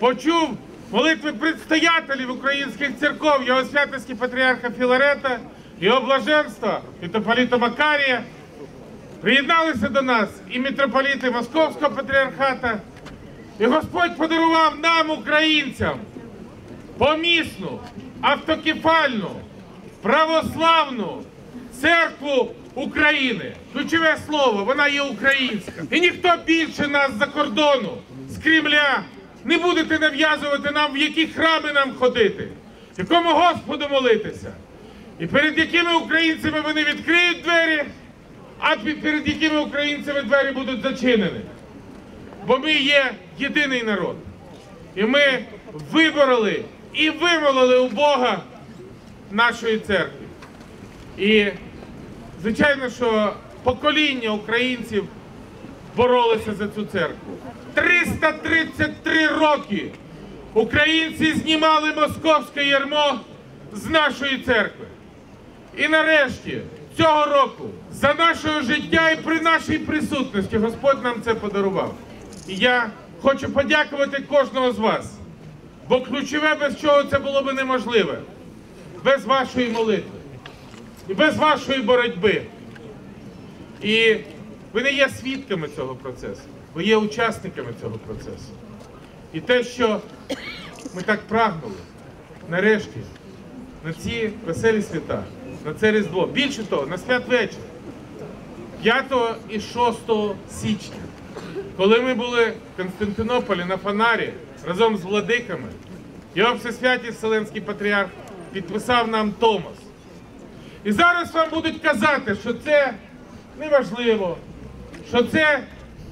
почув молитви предстоятелів українських церков, його святості патріарха Філарета, його блаженства, митрополіта Макарія. Приєдналися до нас і митрополіти Московського патріархата. І Господь подарував нам, українцям, помісну, автокефальну, православну церкву України. Ключове слово, вона є українська. І ніхто більше нас за кордону, з Кремля, не будете нав'язувати нам, в які храми нам ходити, якому Господу молитися. І перед якими українцями вони відкриють двері, а перед якими українцями двері будуть зачинені. Бо ми є єдиний народ. І ми вибороли і вимолили у Бога нашої церкви. І звичайно, що покоління українців боролися за цю церкву. 333 роки українці знімали московське ярмо з нашої церкви. І нарешті цього року за нашого життя і при нашій присутності Господь нам це подарував. І я хочу подякувати кожного з вас, бо ключове без чого це було би неможливе, без вашої молитви і без вашої боротьби. І ви не є свідками цього процесу, ви є учасниками цього процесу. І те, що ми так прагнули, нарешті, на ці веселі свята, на це Різдво. Більше того, на святвечір, 5 і 6 січня, коли ми були в Константинополі на Фонарі разом з владиками, його Всесвятість Вселенський патріарх підписав нам Томос. І зараз вам будуть казати, що це неважливо, що це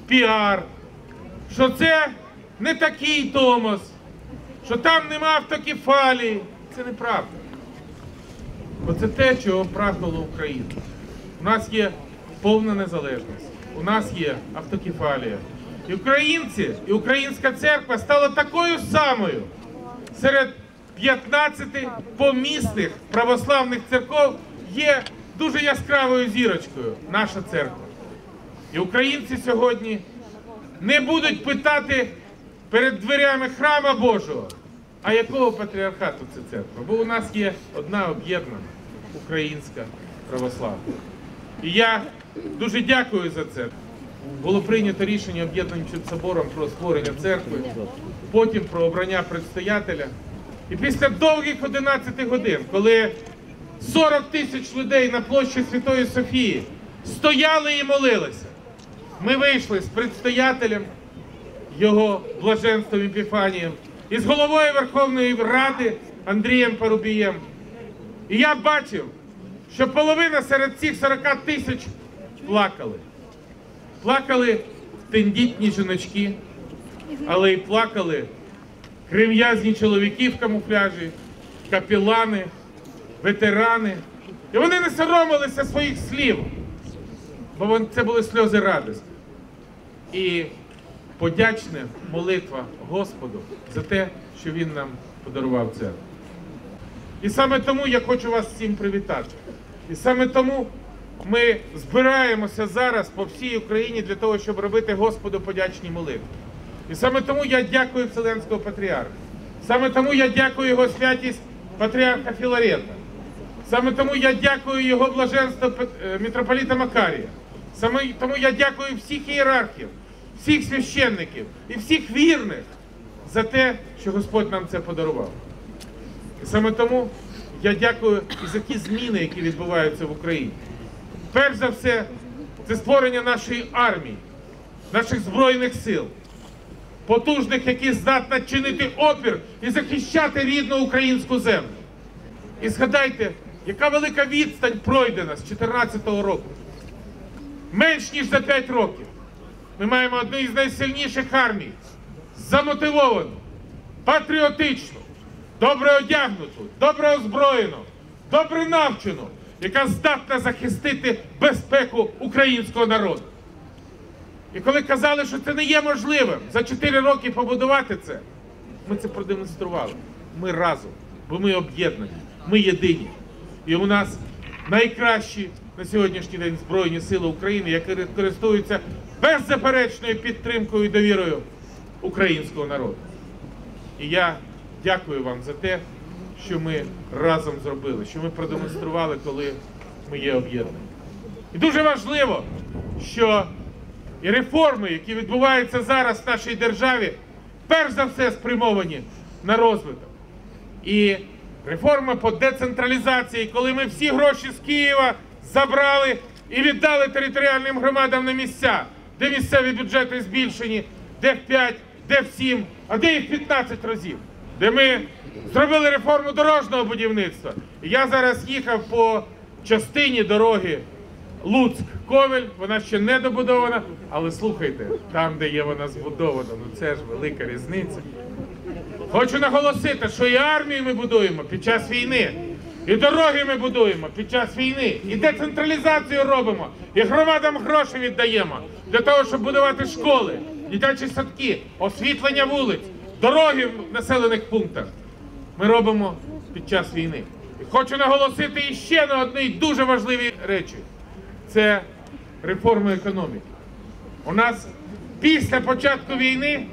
піар, що це не такий Томос, що там нема автокефалії. Це неправда. Бо це те, чого прагнула Україна. У нас є повна незалежність, у нас є автокефалія. І українці, і українська церква стала такою самою серед 15 помісних православних церков є дуже яскравою зірочкою наша церква. І українці сьогодні не будуть питати перед дверями храма Божого, а якого патріархату це церква? Бо у нас є одна об'єднана українська православна. І я дуже дякую за це. Було прийнято рішення об'єднаним собором про створення церкви, потім про обрання предстоятеля. І після довгих 11 годин, коли 40 тисяч людей на площі Святої Софії стояли і молилися, ми вийшли з предстоятелем, його блаженством Епіфанієм, і з головою Верховної Ради Андрієм Парубієм. І я бачив, що половина серед цих 40 тисяч плакали. Плакали тендітні жіночки, але й плакали крем'язні чоловіки в камуфляжі, капілани, ветерани. І вони не соромилися своїх слів, бо це були сльози радості. І подячна молитва Господу за те, що Він нам подарував церкву. І саме тому я хочу вас всім привітати. І саме тому ми збираємося зараз по всій Україні для того, щоб робити Господу подячні молитви. І саме тому я дякую Вселенського патріарха. Саме тому я дякую його святість патріарха Філарета. Саме тому я дякую його блаженство е, митрополіта Макарія. Саме тому я дякую всіх ієрархів, всіх священників і всіх вірних за те, що Господь нам це подарував. І саме тому я дякую і за ті зміни, які відбуваються в Україні. Перш за все, це створення нашої армії, наших збройних сил, потужних, які здатні чинити опір і захищати рідну українську землю. І згадайте, яка велика відстань пройдена з 2014 року. Менш ніж за 5 років. Ми маємо одну із найсильніших армій, замотивовану, патріотичну, добре одягнуту, добре озброєну, добре навчену, яка здатна захистити безпеку українського народу. І коли казали, що це не є можливим за 4 роки побудувати це, ми це продемонстрували. Ми разом, бо ми об'єднані, ми єдині. І у нас найкращі на сьогоднішній день Збройні Сили України, які користуються беззаперечною підтримкою і довірою українського народу. І я дякую вам за те, що ми разом зробили, що ми продемонстрували, коли ми є об'єднані. І дуже важливо, що і реформи, які відбуваються зараз в нашій державі, перш за все спрямовані на розвиток. І реформа по децентралізації, коли ми всі гроші з Києва забрали і віддали територіальним громадам на місця, де місцеві бюджети збільшені, де в 5, де в 7, а де і в 15 разів, де ми зробили реформу дорожнього будівництва. Я зараз їхав по частині дороги Луцьк-Ковель, вона ще не добудована, але слухайте, там, де є вона збудована, ну це ж велика різниця. Хочу наголосити, що і армію ми будуємо під час війни, і дороги ми будуємо під час війни, і децентралізацію робимо, і громадам гроші віддаємо для того, щоб будувати школи, дитячі садки, освітлення вулиць, дороги в населених пунктах. Ми робимо під час війни. І хочу наголосити іще на одній дуже важливій речі: це реформа економіки. У нас після початку війни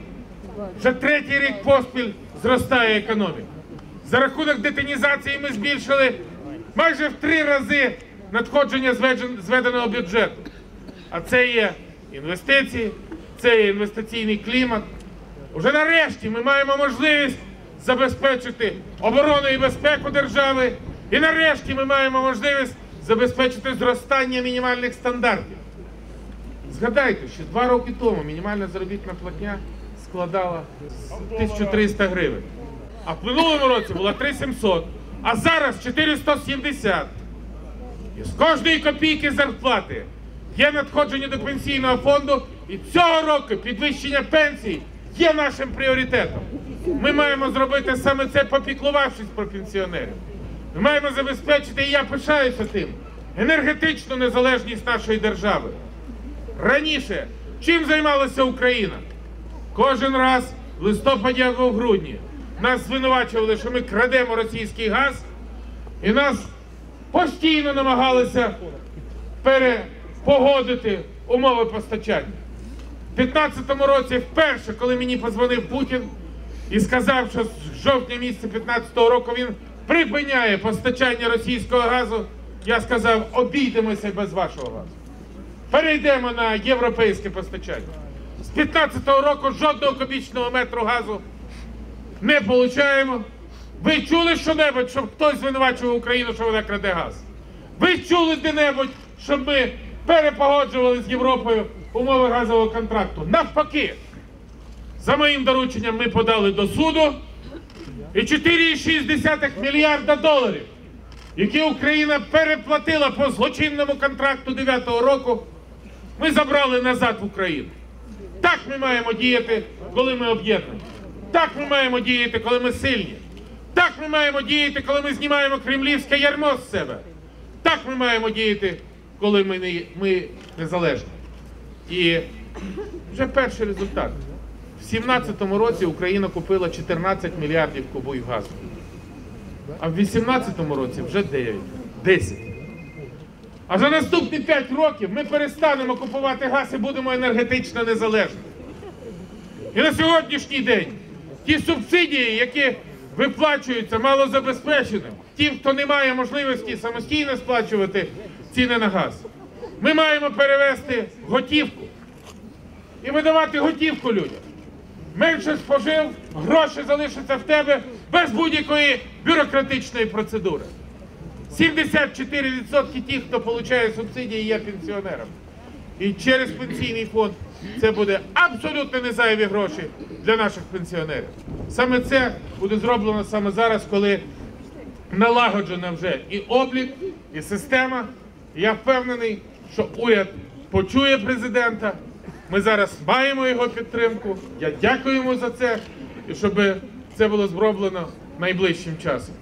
вже третій рік поспіль зростає економіка. За рахунок детинізації ми збільшили майже в три рази надходження зведеного бюджету. А це є інвестиції, це є інвестиційний клімат. Уже нарешті ми маємо можливість забезпечити оборону і безпеку держави. І нарешті ми маємо можливість забезпечити зростання мінімальних стандартів. Згадайте, що два роки тому мінімальна заробітна платня складала 1300 гривень. А в минулому році була 3700, а зараз 470. І з кожної копійки зарплати є надходження до пенсійного фонду, і цього року підвищення пенсій є нашим пріоритетом. Ми маємо зробити саме це, попіклувавшись про пенсіонерів. Ми маємо забезпечити, і я пишаюся тим, енергетичну незалежність нашої держави. Раніше чим займалася Україна? Кожен раз в листопаді або в грудні нас звинувачували, що ми крадемо російський газ, і нас постійно намагалися перепогодити умови постачання. У 2015 році вперше, коли мені позвонив Путін і сказав, що з жовтня місяця 2015 року він припиняє постачання російського газу, я сказав, обійдемося без вашого газу. Перейдемо на європейське постачання. З 2015 року жодного кубічного метру газу не получаємо. Ви чули що-небудь, щоб хтось звинувачував Україну, що вона краде газ? Ви чули де-небудь, щоб ми перепогоджували з Європою умови газового контракту? Навпаки, за моїм дорученням ми подали до суду і 4,6 мільярда доларів, які Україна переплатила по злочинному контракту 9-го року, ми забрали назад в Україну. Так ми маємо діяти, коли ми об'єднані. Так ми маємо діяти, коли ми сильні. Так ми маємо діяти, коли ми знімаємо кремлівське ярмо з себе. Так ми маємо діяти, коли ми, не, ми незалежні. І вже перший результат. В 2017 році Україна купила 14 мільярдів кубів газу. А в 2018 році вже 9, 10. А за наступні 5 років ми перестанемо купувати газ і будемо енергетично незалежні. І на сьогоднішній день ті субсидії, які виплачуються малозабезпеченим, тим, хто не має можливості самостійно сплачувати ціни на газ, ми маємо перевести готівку і видавати готівку людям. Менше спожив, гроші залишаться в тебе без будь-якої бюрократичної процедури. 74% тих, хто отримує субсидії, є пенсіонерами. І через пенсійний фонд це буде абсолютно не зайві гроші для наших пенсіонерів. Саме це буде зроблено саме зараз, коли налагоджена вже і облік, і система. Я впевнений, що уряд почує президента. Ми зараз маємо його підтримку. Я дякую йому за це, і щоб це було зроблено найближчим часом.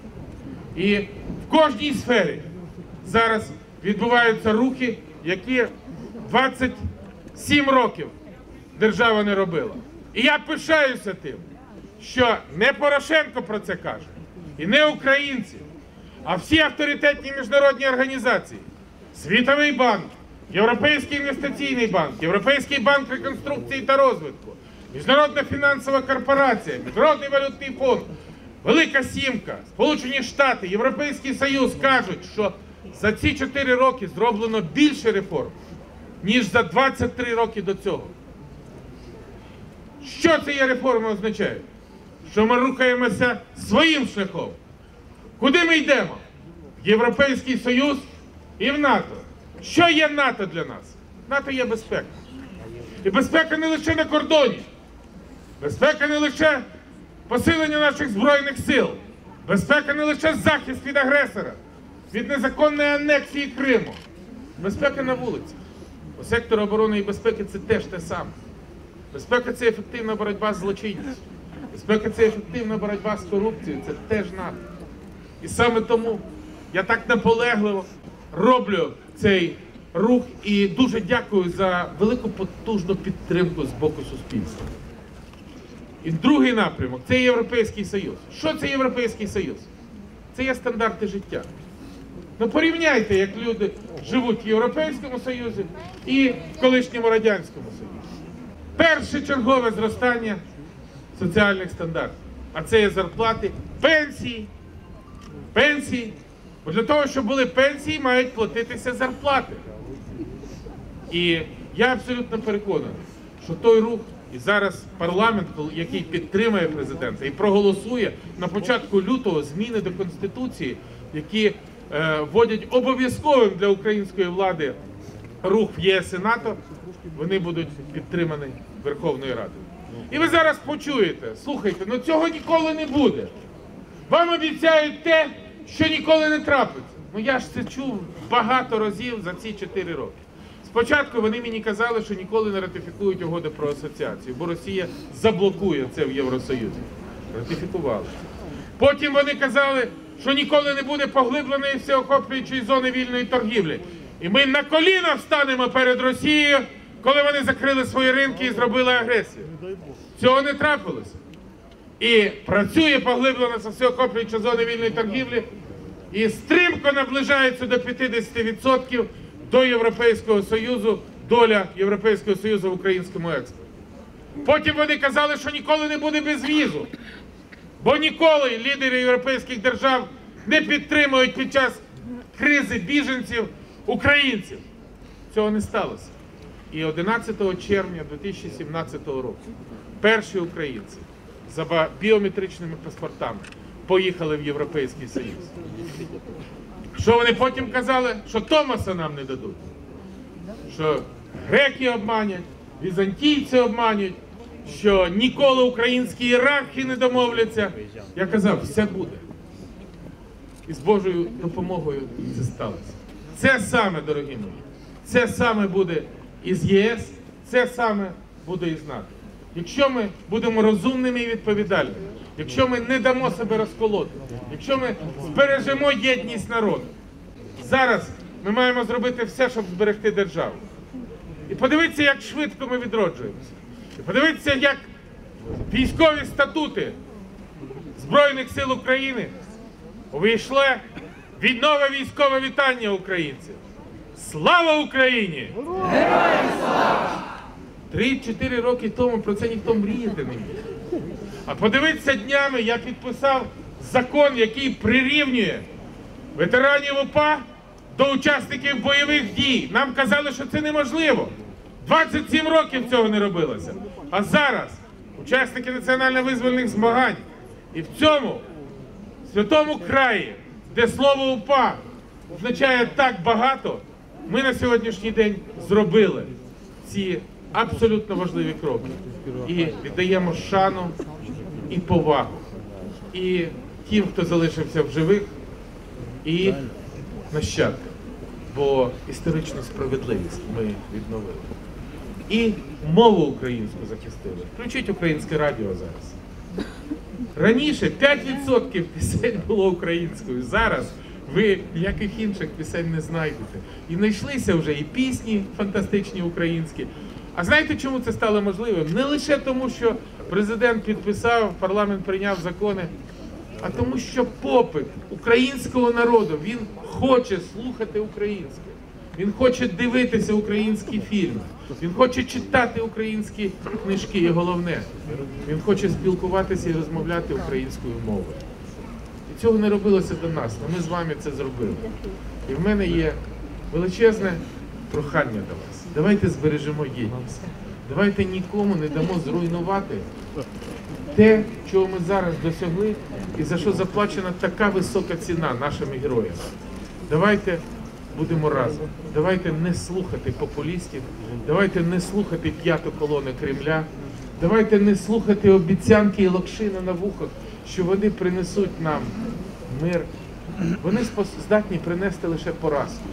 І в кожній сфері зараз відбуваються рухи, які 27 років держава не робила. І я пишаюся тим, що не Порошенко про це каже, і не українці, а всі авторитетні міжнародні організації, Світовий банк, Європейський інвестиційний банк, Європейський банк реконструкції та розвитку, Міжнародна фінансова корпорація, Міжнародний валютний фонд, Велика Сімка, Сполучені Штати, Європейський Союз кажуть, що за ці 4 роки зроблено більше реформ, ніж за 23 роки до цього. Що ці реформи означають? Що ми рухаємося своїм шляхом. Куди ми йдемо? В Європейський Союз і в НАТО. Що є НАТО для нас? НАТО є безпека. І безпека не лише на кордоні. Безпека не лише посилення наших збройних сил. Безпека не лише захист від агресора, від незаконної анексії Криму. Безпека на вулицях. У сектору оборони і безпеки це теж те саме. Безпека це ефективна боротьба з злочинністю. Безпека це ефективна боротьба з корупцією, це теж НАТО. І саме тому я так наполегливо роблю цей рух і дуже дякую за велику потужну підтримку з боку суспільства. І другий напрямок це Європейський Союз. Що це Європейський Союз? Це є стандарти життя. Ну порівняйте, як люди живуть в Європейському Союзі і в колишньому Радянському Союзі. Перше чергове зростання соціальних стандартів. А це є зарплати, пенсії. Пенсії. Бо для того, щоб були пенсії, мають платитися зарплати. І я абсолютно переконаний, що той рух, і зараз парламент, який підтримує президента і проголосує на початку лютого зміни до Конституції, які е, вводять обов'язковим для української влади рух в ЄС і НАТО, вони будуть підтримані Верховною Радою. І ви зараз почуєте, слухайте, ну цього ніколи не буде. Вам обіцяють те, що ніколи не трапиться. Ну я ж це чув багато разів за ці 4 роки. Спочатку вони мені казали, що ніколи не ратифікують угоди про асоціацію, бо Росія заблокує це в Євросоюзі. Ратифікували. Потім вони казали, що ніколи не буде поглибленої всеохоплюючої зони вільної торгівлі. І ми на коліна встанемо перед Росією, коли вони закрили свої ринки і зробили агресію. Цього не трапилося. І працює поглиблена всеохоплююча зона вільної торгівлі і стрімко наближається до 50% до Європейського Союзу, доля Європейського Союзу в українському експорті. Потім вони казали, що ніколи не буде безвізу, бо ніколи лідери європейських держав не підтримують під час кризи біженців українців. Цього не сталося. І 11 червня 2017 року перші українці за біометричними паспортами поїхали в Європейський Союз. Що вони потім казали? Що Томаса нам не дадуть. Що греки обманять, візантійці обманюють, що ніколи українські ієрархи не домовляться. Я казав, все буде. І з Божою допомогою це сталося. Це саме, дорогі мої, це саме буде із ЄС, це саме буде із НАТО. Якщо ми будемо розумними і відповідальними, якщо ми не дамо себе розколоти, якщо ми збережемо єдність народу, зараз ми маємо зробити все, щоб зберегти державу. І подивіться, як швидко ми відроджуємося. І подивіться, як військові статути Збройних сил України увійшли від нове військове вітання українців. Слава Україні! Три-чотири роки тому про це ніхто мріяти не міг. А подивіться днями, я підписав закон, який прирівнює ветеранів УПА до учасників бойових дій. Нам казали, що це неможливо. 27 років цього не робилося. А зараз учасники національно-визвольних змагань. І в цьому святому краї, де слово УПА означає так багато, ми на сьогоднішній день зробили ці абсолютно важливі кроки. І віддаємо шану і повагу. І тим, хто залишився в живих, і нащадкам. Бо історичну справедливість ми відновили. І мову українську захистили. Включіть українське радіо зараз. Раніше 5% пісень було українською. Зараз ви ніяких інших пісень не знайдете. І знайшлися вже і пісні фантастичні українські. А знаєте, чому це стало можливим? Не лише тому, що президент підписав, парламент прийняв закони, а тому, що попит українського народу він хоче слухати українське. Він хоче дивитися українські фільми. Він хоче читати українські книжки. І головне, він хоче спілкуватися і розмовляти українською мовою. І цього не робилося до нас, але ми з вами це зробили. І в мене є величезне прохання до вас. Давайте збережемо єдність. Давайте нікому не дамо зруйнувати те, чого ми зараз досягли, і за що заплачена така висока ціна нашими героями. Давайте будемо разом. Давайте не слухати популістів, давайте не слухати п'яту колону Кремля, давайте не слухати обіцянки і локшини на вухах, що вони принесуть нам мир. Вони здатні принести лише поразку,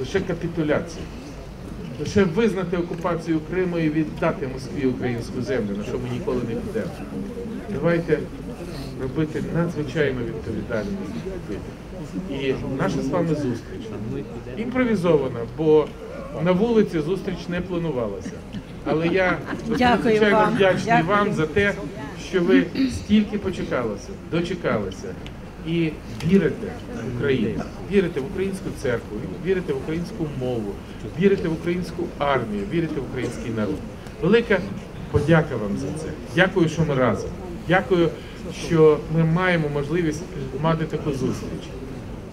лише капітуляцію. Лише визнати окупацію Криму і віддати Москві українську землю, на що ми ніколи не підемо. Давайте робити надзвичайно відповідальні. І наша з вами зустріч імпровізована, бо на вулиці зустріч не планувалася. Але я надзвичайно вдячний Дякую. вам за те, що ви стільки почекалися, дочекалися і вірите в Україну, вірите в українську церкву, вірите в українську мову, вірите в українську армію, вірите в український народ. Велика подяка вам за це. Дякую, що ми разом. Дякую, що ми маємо можливість мати таку зустріч.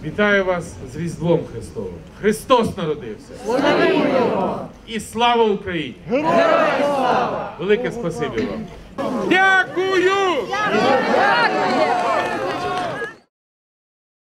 Вітаю вас з Різдвом Христовим. Христос народився. І слава Україні! Велике спасибі вам. Дякую!